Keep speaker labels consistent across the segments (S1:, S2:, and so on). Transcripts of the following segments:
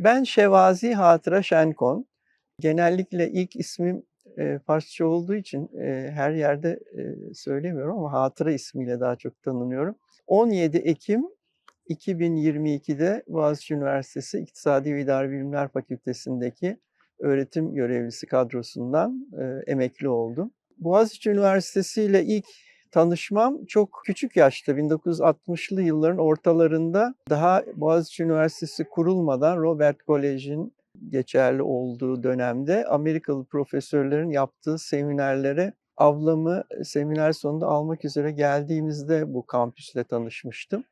S1: Ben Şevazi Hatıra Şenkon. Genellikle ilk ismim e, Farsça olduğu için e, her yerde e, söylemiyorum ama Hatıra ismiyle daha çok tanınıyorum. 17 Ekim 2022'de Boğaziçi Üniversitesi İktisadi ve İdari Bilimler Fakültesindeki öğretim görevlisi kadrosundan e, emekli oldum. Boğaziçi Üniversitesi ile ilk tanışmam çok küçük yaşta 1960'lı yılların ortalarında daha Boğaziçi Üniversitesi kurulmadan Robert Kolej'in geçerli olduğu dönemde Amerikalı profesörlerin yaptığı seminerlere ablamı seminer sonunda almak üzere geldiğimizde bu kampüsle tanışmıştım.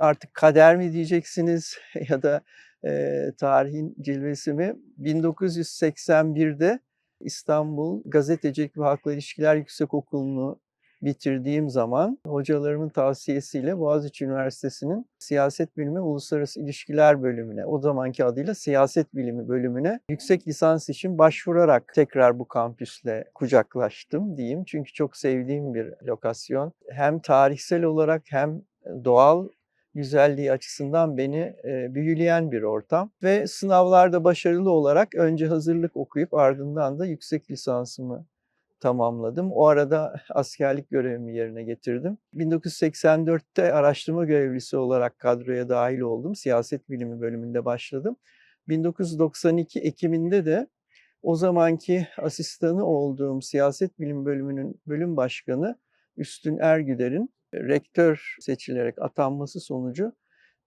S1: Artık kader mi diyeceksiniz ya da e, tarihin cilvesi mi? 1981'de İstanbul Gazetecilik ve Halkla İlişkiler Yüksekokulu'nu bitirdiğim zaman hocalarımın tavsiyesiyle Boğaziçi Üniversitesi'nin Siyaset Bilimi Uluslararası İlişkiler bölümüne, o zamanki adıyla Siyaset Bilimi bölümüne yüksek lisans için başvurarak tekrar bu kampüsle kucaklaştım diyeyim. Çünkü çok sevdiğim bir lokasyon. Hem tarihsel olarak hem doğal güzelliği açısından beni e, büyüleyen bir ortam ve sınavlarda başarılı olarak önce hazırlık okuyup ardından da yüksek lisansımı tamamladım. O arada askerlik görevimi yerine getirdim. 1984'te araştırma görevlisi olarak kadroya dahil oldum. Siyaset bilimi bölümünde başladım. 1992 Ekim'inde de o zamanki asistanı olduğum siyaset bilim bölümünün bölüm başkanı Üstün Ergüder'in rektör seçilerek atanması sonucu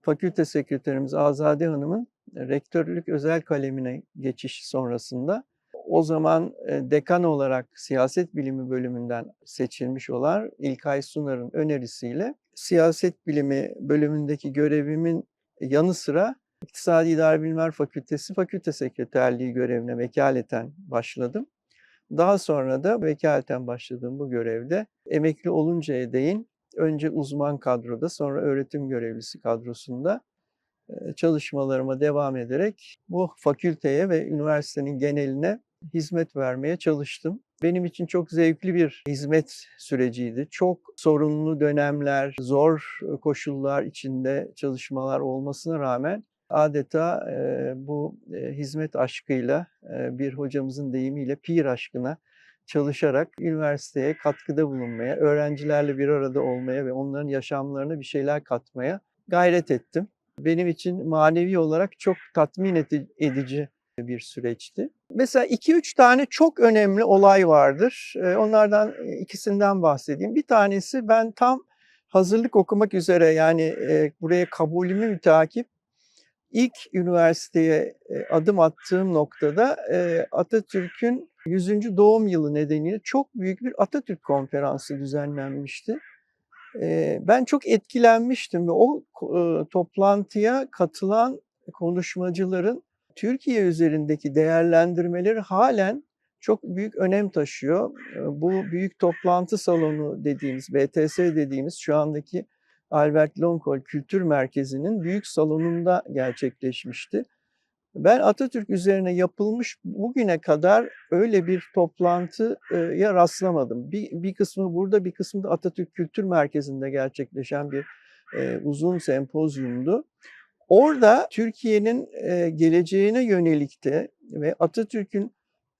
S1: fakülte sekreterimiz Azade Hanım'ın rektörlük özel kalemine geçişi sonrasında o zaman dekan olarak siyaset bilimi bölümünden seçilmiş olan İlkay Sunar'ın önerisiyle siyaset bilimi bölümündeki görevimin yanı sıra İktisadi İdari Bilimler Fakültesi Fakülte Sekreterliği görevine vekaleten başladım. Daha sonra da vekaleten başladığım bu görevde emekli oluncaya değin önce uzman kadroda sonra öğretim görevlisi kadrosunda çalışmalarıma devam ederek bu fakülteye ve üniversitenin geneline hizmet vermeye çalıştım. Benim için çok zevkli bir hizmet süreciydi. Çok sorunlu dönemler, zor koşullar içinde çalışmalar olmasına rağmen adeta e, bu e, hizmet aşkıyla e, bir hocamızın deyimiyle pir aşkına çalışarak üniversiteye katkıda bulunmaya, öğrencilerle bir arada olmaya ve onların yaşamlarına bir şeyler katmaya gayret ettim. Benim için manevi olarak çok tatmin edici bir süreçti. Mesela 2-3 tane çok önemli olay vardır. Onlardan ikisinden bahsedeyim. Bir tanesi ben tam hazırlık okumak üzere yani buraya kabulümü mütakip ilk üniversiteye adım attığım noktada Atatürk'ün 100. doğum yılı nedeniyle çok büyük bir Atatürk konferansı düzenlenmişti. Ben çok etkilenmiştim ve o toplantıya katılan konuşmacıların Türkiye üzerindeki değerlendirmeleri halen çok büyük önem taşıyor. Bu büyük toplantı salonu dediğimiz, BTS dediğimiz şu andaki Albert Longcol Kültür Merkezi'nin büyük salonunda gerçekleşmişti. Ben Atatürk üzerine yapılmış bugüne kadar öyle bir toplantıya rastlamadım. Bir, bir kısmı burada, bir kısmı da Atatürk Kültür Merkezi'nde gerçekleşen bir e, uzun sempozyumdu. Orada Türkiye'nin e, geleceğine yönelikte ve Atatürk'ün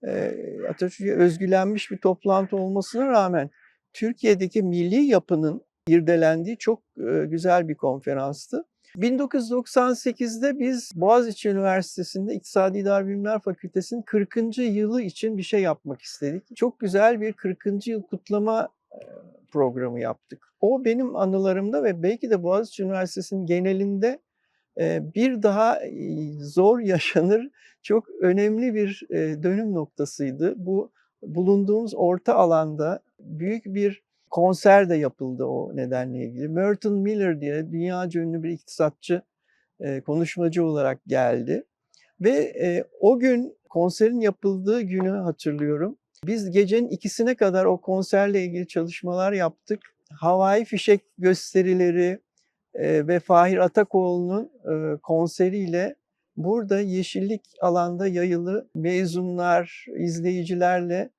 S1: e, Atatürk'e özgülenmiş bir toplantı olmasına rağmen Türkiye'deki milli yapının irdelendiği çok e, güzel bir konferanstı. 1998'de biz Boğaziçi Üniversitesi'nde İktisadi İdari Bilimler Fakültesi'nin 40. yılı için bir şey yapmak istedik. Çok güzel bir 40. yıl kutlama programı yaptık. O benim anılarımda ve belki de Boğaziçi Üniversitesi'nin genelinde bir daha zor yaşanır çok önemli bir dönüm noktasıydı. Bu bulunduğumuz orta alanda büyük bir konser de yapıldı o nedenle ilgili. Merton Miller diye dünya ünlü bir iktisatçı konuşmacı olarak geldi. Ve o gün konserin yapıldığı günü hatırlıyorum. Biz gecenin ikisine kadar o konserle ilgili çalışmalar yaptık. Havai fişek gösterileri, ve Fahir Atakoğlu'nun konseriyle burada yeşillik alanda yayılı mezunlar, izleyicilerle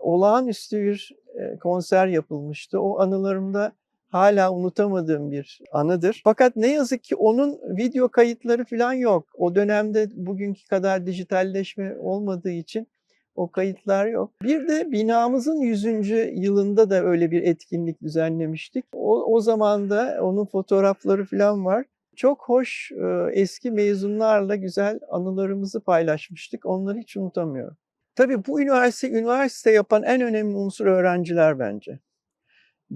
S1: olağanüstü bir konser yapılmıştı. O anılarımda Hala unutamadığım bir anıdır. Fakat ne yazık ki onun video kayıtları falan yok. O dönemde bugünkü kadar dijitalleşme olmadığı için o kayıtlar yok. Bir de binamızın 100. yılında da öyle bir etkinlik düzenlemiştik. O, o zaman da onun fotoğrafları falan var. Çok hoş e, eski mezunlarla güzel anılarımızı paylaşmıştık. Onları hiç unutamıyorum. Tabii bu üniversite üniversite yapan en önemli unsur öğrenciler bence.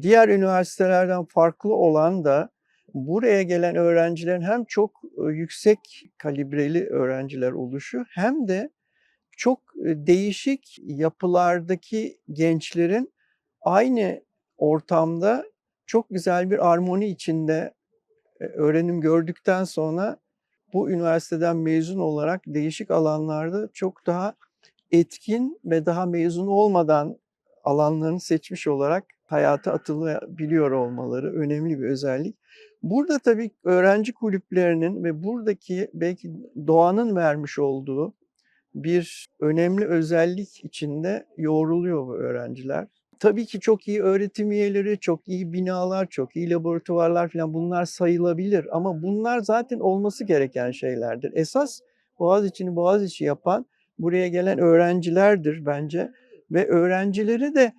S1: Diğer üniversitelerden farklı olan da buraya gelen öğrencilerin hem çok e, yüksek kalibreli öğrenciler oluşu hem de çok e, değişik yapılardaki gençlerin aynı ortamda çok güzel bir armoni içinde e, öğrenim gördükten sonra bu üniversiteden mezun olarak değişik alanlarda çok daha etkin ve daha mezun olmadan alanlarını seçmiş olarak hayata atılabiliyor olmaları önemli bir özellik. Burada tabii öğrenci kulüplerinin ve buradaki belki doğanın vermiş olduğu bir önemli özellik içinde yoğruluyor bu öğrenciler. Tabii ki çok iyi öğretim üyeleri, çok iyi binalar, çok iyi laboratuvarlar falan bunlar sayılabilir ama bunlar zaten olması gereken şeylerdir. Esas Boğaziçi'ni Boğaziçi yapan buraya gelen öğrencilerdir bence ve öğrencileri de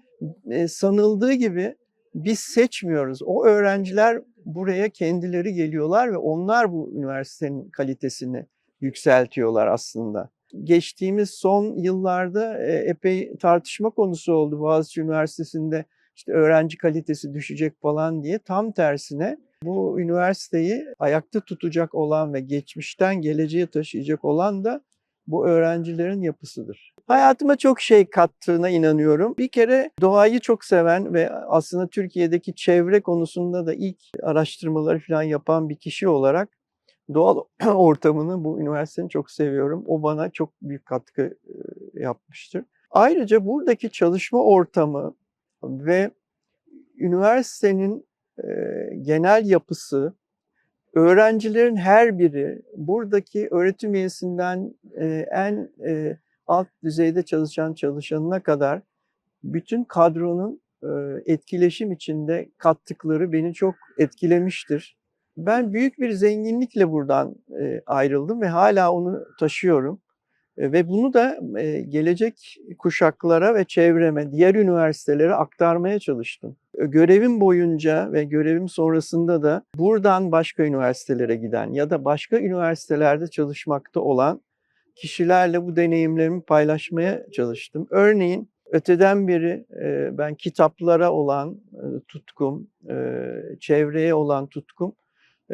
S1: e, sanıldığı gibi biz seçmiyoruz. O öğrenciler buraya kendileri geliyorlar ve onlar bu üniversitenin kalitesini yükseltiyorlar aslında. Geçtiğimiz son yıllarda e, epey tartışma konusu oldu Boğaziçi Üniversitesi'nde işte öğrenci kalitesi düşecek falan diye. Tam tersine bu üniversiteyi ayakta tutacak olan ve geçmişten geleceğe taşıyacak olan da bu öğrencilerin yapısıdır. Hayatıma çok şey kattığına inanıyorum. Bir kere doğayı çok seven ve aslında Türkiye'deki çevre konusunda da ilk araştırmaları falan yapan bir kişi olarak doğal ortamını bu üniversitenin çok seviyorum. O bana çok büyük katkı yapmıştır. Ayrıca buradaki çalışma ortamı ve üniversitenin genel yapısı öğrencilerin her biri buradaki öğretim üyesinden en alt düzeyde çalışan çalışanına kadar bütün kadronun etkileşim içinde kattıkları beni çok etkilemiştir. Ben büyük bir zenginlikle buradan ayrıldım ve hala onu taşıyorum. Ve bunu da gelecek kuşaklara ve çevreme, diğer üniversitelere aktarmaya çalıştım. Görevim boyunca ve görevim sonrasında da buradan başka üniversitelere giden ya da başka üniversitelerde çalışmakta olan kişilerle bu deneyimlerimi paylaşmaya çalıştım. Örneğin öteden beri ben kitaplara olan tutkum, çevreye olan tutkum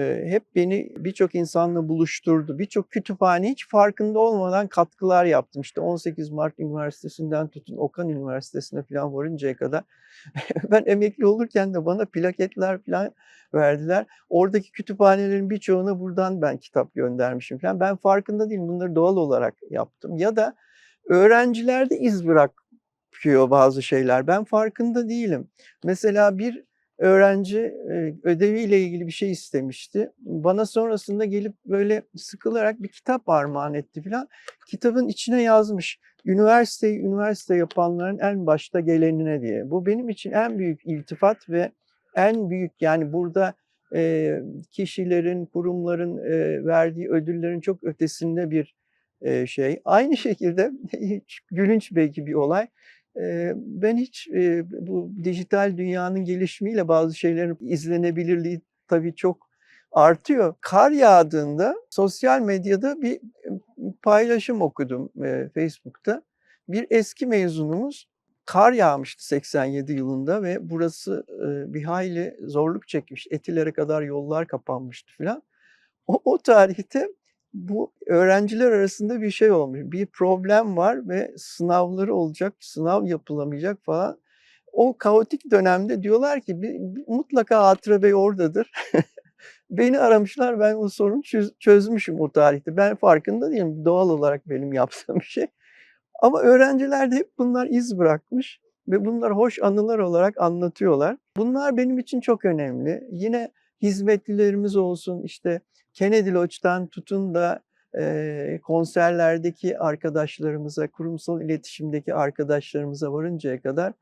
S1: hep beni birçok insanla buluşturdu. Birçok kütüphane hiç farkında olmadan katkılar yaptım. İşte 18 Mart Üniversitesi'nden tutun Okan Üniversitesi'ne falan varıncaya kadar. ben emekli olurken de bana plaketler falan verdiler. Oradaki kütüphanelerin birçoğuna buradan ben kitap göndermişim falan. Ben farkında değilim. Bunları doğal olarak yaptım. Ya da öğrencilerde iz bırakıyor bazı şeyler. Ben farkında değilim. Mesela bir öğrenci ödeviyle ilgili bir şey istemişti. Bana sonrasında gelip böyle sıkılarak bir kitap armağan etti filan. Kitabın içine yazmış üniversiteyi üniversite yapanların en başta gelenine diye. Bu benim için en büyük iltifat ve en büyük yani burada e, kişilerin, kurumların e, verdiği ödüllerin çok ötesinde bir e, şey. Aynı şekilde gülünç belki bir olay. Ben hiç bu dijital dünyanın gelişimiyle bazı şeylerin izlenebilirliği tabii çok artıyor. Kar yağdığında sosyal medyada bir paylaşım okudum Facebook'ta. Bir eski mezunumuz kar yağmıştı 87 yılında ve burası bir hayli zorluk çekmiş. Etilere kadar yollar kapanmıştı filan. O, o tarihte bu öğrenciler arasında bir şey olmuş. Bir problem var ve sınavları olacak, sınav yapılamayacak falan. O kaotik dönemde diyorlar ki bir, mutlaka Hatıra Bey oradadır. Beni aramışlar ben o sorunu çöz, çözmüşüm o tarihte. Ben farkında değilim doğal olarak benim yaptığım şey. Ama öğrenciler de hep bunlar iz bırakmış ve bunlar hoş anılar olarak anlatıyorlar. Bunlar benim için çok önemli. Yine hizmetlilerimiz olsun işte Kennedy Lodge'dan tutun da e, konserlerdeki arkadaşlarımıza, kurumsal iletişimdeki arkadaşlarımıza varıncaya kadar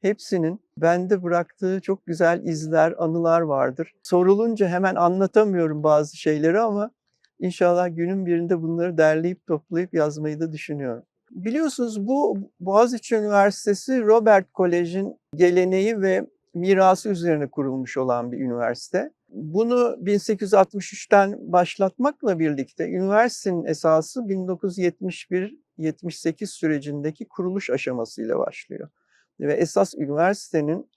S1: hepsinin bende bıraktığı çok güzel izler, anılar vardır. Sorulunca hemen anlatamıyorum bazı şeyleri ama inşallah günün birinde bunları derleyip toplayıp yazmayı da düşünüyorum. Biliyorsunuz bu Boğaziçi Üniversitesi Robert Kolej'in geleneği ve mirası üzerine kurulmuş olan bir üniversite. Bunu 1863'ten başlatmakla birlikte üniversitenin esası 1971-78 sürecindeki kuruluş aşamasıyla başlıyor. Ve esas üniversitenin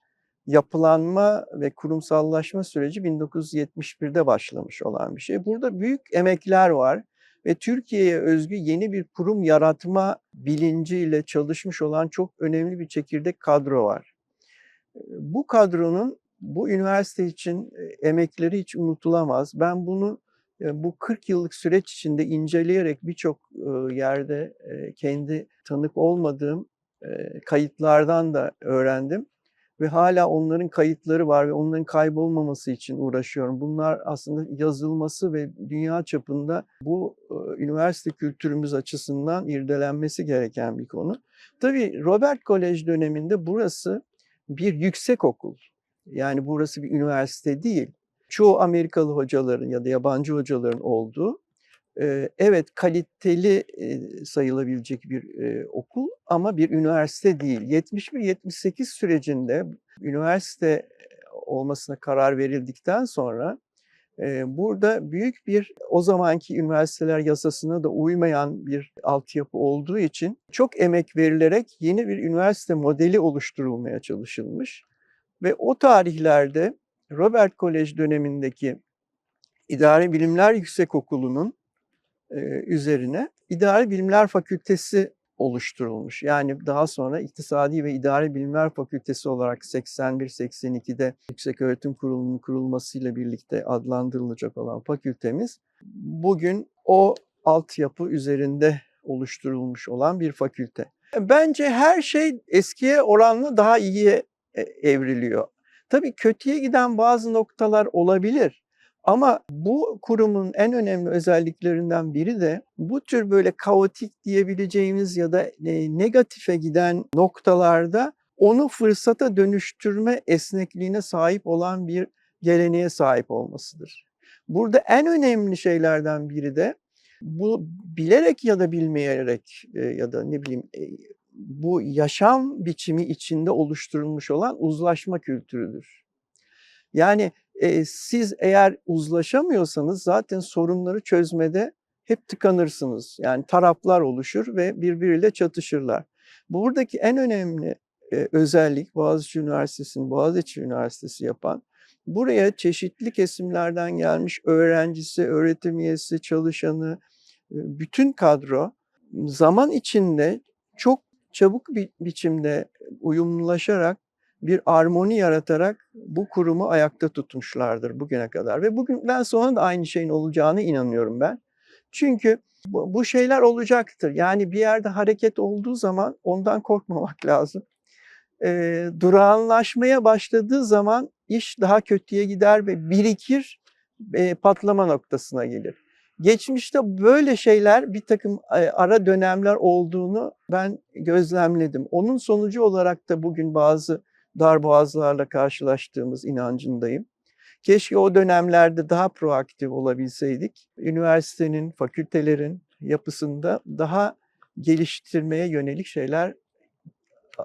S1: yapılanma ve kurumsallaşma süreci 1971'de başlamış olan bir şey. Burada büyük emekler var ve Türkiye'ye özgü yeni bir kurum yaratma bilinciyle çalışmış olan çok önemli bir çekirdek kadro var. Bu kadronun bu üniversite için emekleri hiç unutulamaz. Ben bunu bu 40 yıllık süreç içinde inceleyerek birçok yerde kendi tanık olmadığım kayıtlardan da öğrendim ve hala onların kayıtları var ve onların kaybolmaması için uğraşıyorum. Bunlar aslında yazılması ve dünya çapında bu üniversite kültürümüz açısından irdelenmesi gereken bir konu. Tabii Robert Kolej döneminde burası bir yüksek okul. Yani burası bir üniversite değil. Çoğu Amerikalı hocaların ya da yabancı hocaların olduğu evet kaliteli sayılabilecek bir okul ama bir üniversite değil. 71-78 sürecinde üniversite olmasına karar verildikten sonra burada büyük bir o zamanki üniversiteler yasasına da uymayan bir altyapı olduğu için çok emek verilerek yeni bir üniversite modeli oluşturulmaya çalışılmış. Ve o tarihlerde Robert Kolej dönemindeki İdari Bilimler Yüksekokulu'nun üzerine İdari Bilimler Fakültesi oluşturulmuş. Yani daha sonra İktisadi ve İdari Bilimler Fakültesi olarak 81-82'de Yüksek Öğretim Kurulu'nun kurulmasıyla birlikte adlandırılacak olan fakültemiz bugün o altyapı üzerinde oluşturulmuş olan bir fakülte. Bence her şey eskiye oranla daha iyiye evriliyor. Tabii kötüye giden bazı noktalar olabilir. Ama bu kurumun en önemli özelliklerinden biri de bu tür böyle kaotik diyebileceğimiz ya da negatife giden noktalarda onu fırsata dönüştürme esnekliğine sahip olan bir geleneğe sahip olmasıdır. Burada en önemli şeylerden biri de bu bilerek ya da bilmeyerek ya da ne bileyim bu yaşam biçimi içinde oluşturulmuş olan uzlaşma kültürüdür. Yani e, siz eğer uzlaşamıyorsanız zaten sorunları çözmede hep tıkanırsınız. Yani taraflar oluşur ve birbiriyle çatışırlar. Buradaki en önemli e, özellik Boğaziçi Üniversitesi'nin Boğaziçi Üniversitesi yapan buraya çeşitli kesimlerden gelmiş öğrencisi, öğretim üyesi, çalışanı, bütün kadro zaman içinde çok çabuk bir biçimde uyumlaşarak bir armoni yaratarak bu kurumu ayakta tutmuşlardır bugüne kadar. Ve bugünden sonra da aynı şeyin olacağını inanıyorum ben. Çünkü bu şeyler olacaktır. Yani bir yerde hareket olduğu zaman ondan korkmamak lazım. E, durağanlaşmaya başladığı zaman iş daha kötüye gider ve birikir, e, patlama noktasına gelir. Geçmişte böyle şeyler bir takım ara dönemler olduğunu ben gözlemledim. Onun sonucu olarak da bugün bazı darboğazlarla karşılaştığımız inancındayım. Keşke o dönemlerde daha proaktif olabilseydik. Üniversitenin, fakültelerin yapısında daha geliştirmeye yönelik şeyler,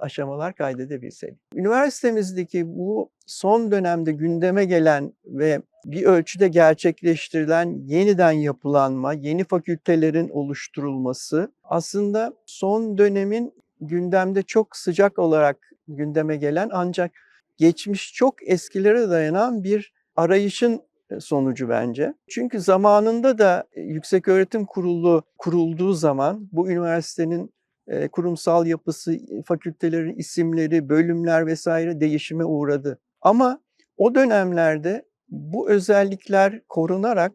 S1: aşamalar kaydedebilseydik. Üniversitemizdeki bu son dönemde gündeme gelen ve bir ölçüde gerçekleştirilen yeniden yapılanma, yeni fakültelerin oluşturulması aslında son dönemin gündemde çok sıcak olarak gündeme gelen ancak geçmiş çok eskilere dayanan bir arayışın sonucu bence. Çünkü zamanında da Yüksek Öğretim Kurulu kurulduğu zaman bu üniversitenin kurumsal yapısı, fakültelerin isimleri, bölümler vesaire değişime uğradı. Ama o dönemlerde bu özellikler korunarak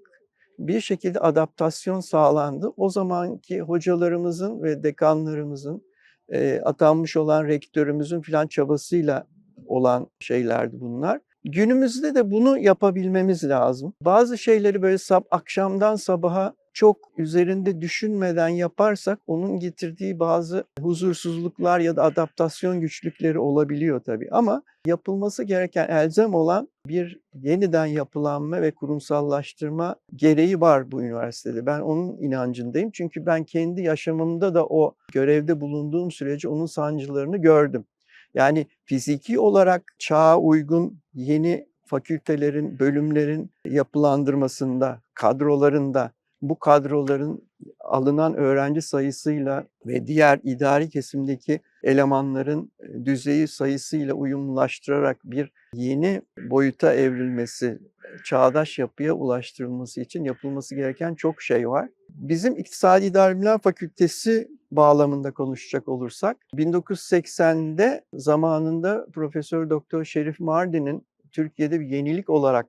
S1: bir şekilde adaptasyon sağlandı. O zamanki hocalarımızın ve dekanlarımızın atanmış olan rektörümüzün filan çabasıyla olan şeylerdi bunlar. Günümüzde de bunu yapabilmemiz lazım. Bazı şeyleri böyle sab akşamdan sabaha çok üzerinde düşünmeden yaparsak onun getirdiği bazı huzursuzluklar ya da adaptasyon güçlükleri olabiliyor tabii. Ama yapılması gereken elzem olan bir yeniden yapılanma ve kurumsallaştırma gereği var bu üniversitede. Ben onun inancındayım. Çünkü ben kendi yaşamımda da o görevde bulunduğum sürece onun sancılarını gördüm. Yani fiziki olarak çağa uygun yeni fakültelerin, bölümlerin yapılandırmasında, kadrolarında bu kadroların alınan öğrenci sayısıyla ve diğer idari kesimdeki elemanların düzeyi sayısıyla uyumlaştırarak bir yeni boyuta evrilmesi, çağdaş yapıya ulaştırılması için yapılması gereken çok şey var. Bizim İktisadi İdari Bilimler Fakültesi bağlamında konuşacak olursak 1980'de zamanında Profesör Doktor Şerif Mardin'in Türkiye'de bir yenilik olarak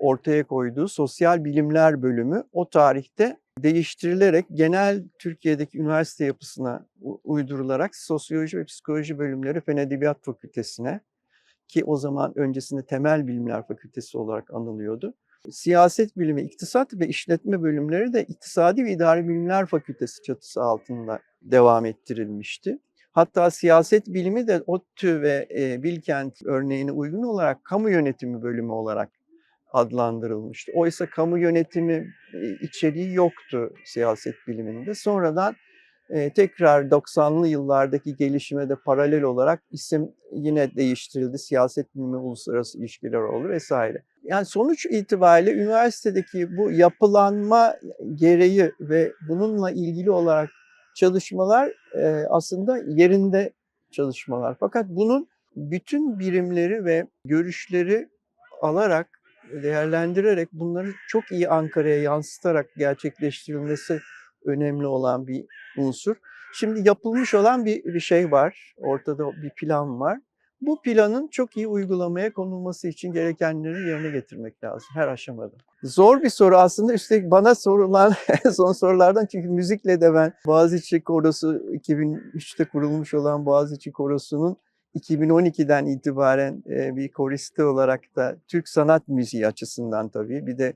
S1: ortaya koyduğu sosyal bilimler bölümü o tarihte değiştirilerek genel Türkiye'deki üniversite yapısına uydurularak sosyoloji ve psikoloji bölümleri Fen Edebiyat Fakültesine ki o zaman öncesinde temel bilimler fakültesi olarak anılıyordu. Siyaset bilimi, iktisat ve işletme bölümleri de İktisadi ve İdari Bilimler Fakültesi çatısı altında devam ettirilmişti. Hatta siyaset bilimi de ODTÜ ve e, Bilkent örneğine uygun olarak kamu yönetimi bölümü olarak adlandırılmıştı. Oysa kamu yönetimi içeriği yoktu siyaset biliminde. Sonradan e, tekrar 90'lı yıllardaki gelişime de paralel olarak isim yine değiştirildi. Siyaset bilimi, uluslararası ilişkiler oldu vesaire. Yani sonuç itibariyle üniversitedeki bu yapılanma gereği ve bununla ilgili olarak çalışmalar e, aslında yerinde çalışmalar. Fakat bunun bütün birimleri ve görüşleri alarak değerlendirerek bunları çok iyi Ankara'ya yansıtarak gerçekleştirilmesi önemli olan bir unsur. Şimdi yapılmış olan bir, bir şey var. Ortada bir plan var. Bu planın çok iyi uygulamaya konulması için gerekenleri yerine getirmek lazım her aşamada. Zor bir soru aslında. Üstelik bana sorulan son sorulardan çünkü müzikle de ben Boğaziçi Korosu 2003'te kurulmuş olan Boğaziçi Korosu'nun 2012'den itibaren bir koristi olarak da Türk sanat müziği açısından tabii bir de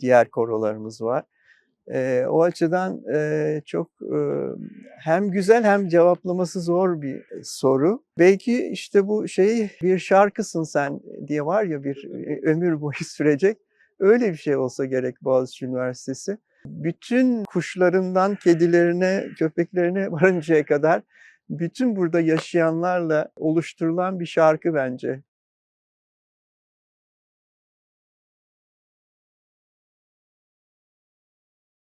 S1: diğer korolarımız var. O açıdan çok hem güzel hem cevaplaması zor bir soru. Belki işte bu şey bir şarkısın sen diye var ya bir ömür boyu sürecek. Öyle bir şey olsa gerek Boğaziçi Üniversitesi. Bütün kuşlarından kedilerine, köpeklerine varıncaya kadar bütün burada yaşayanlarla oluşturulan bir şarkı bence.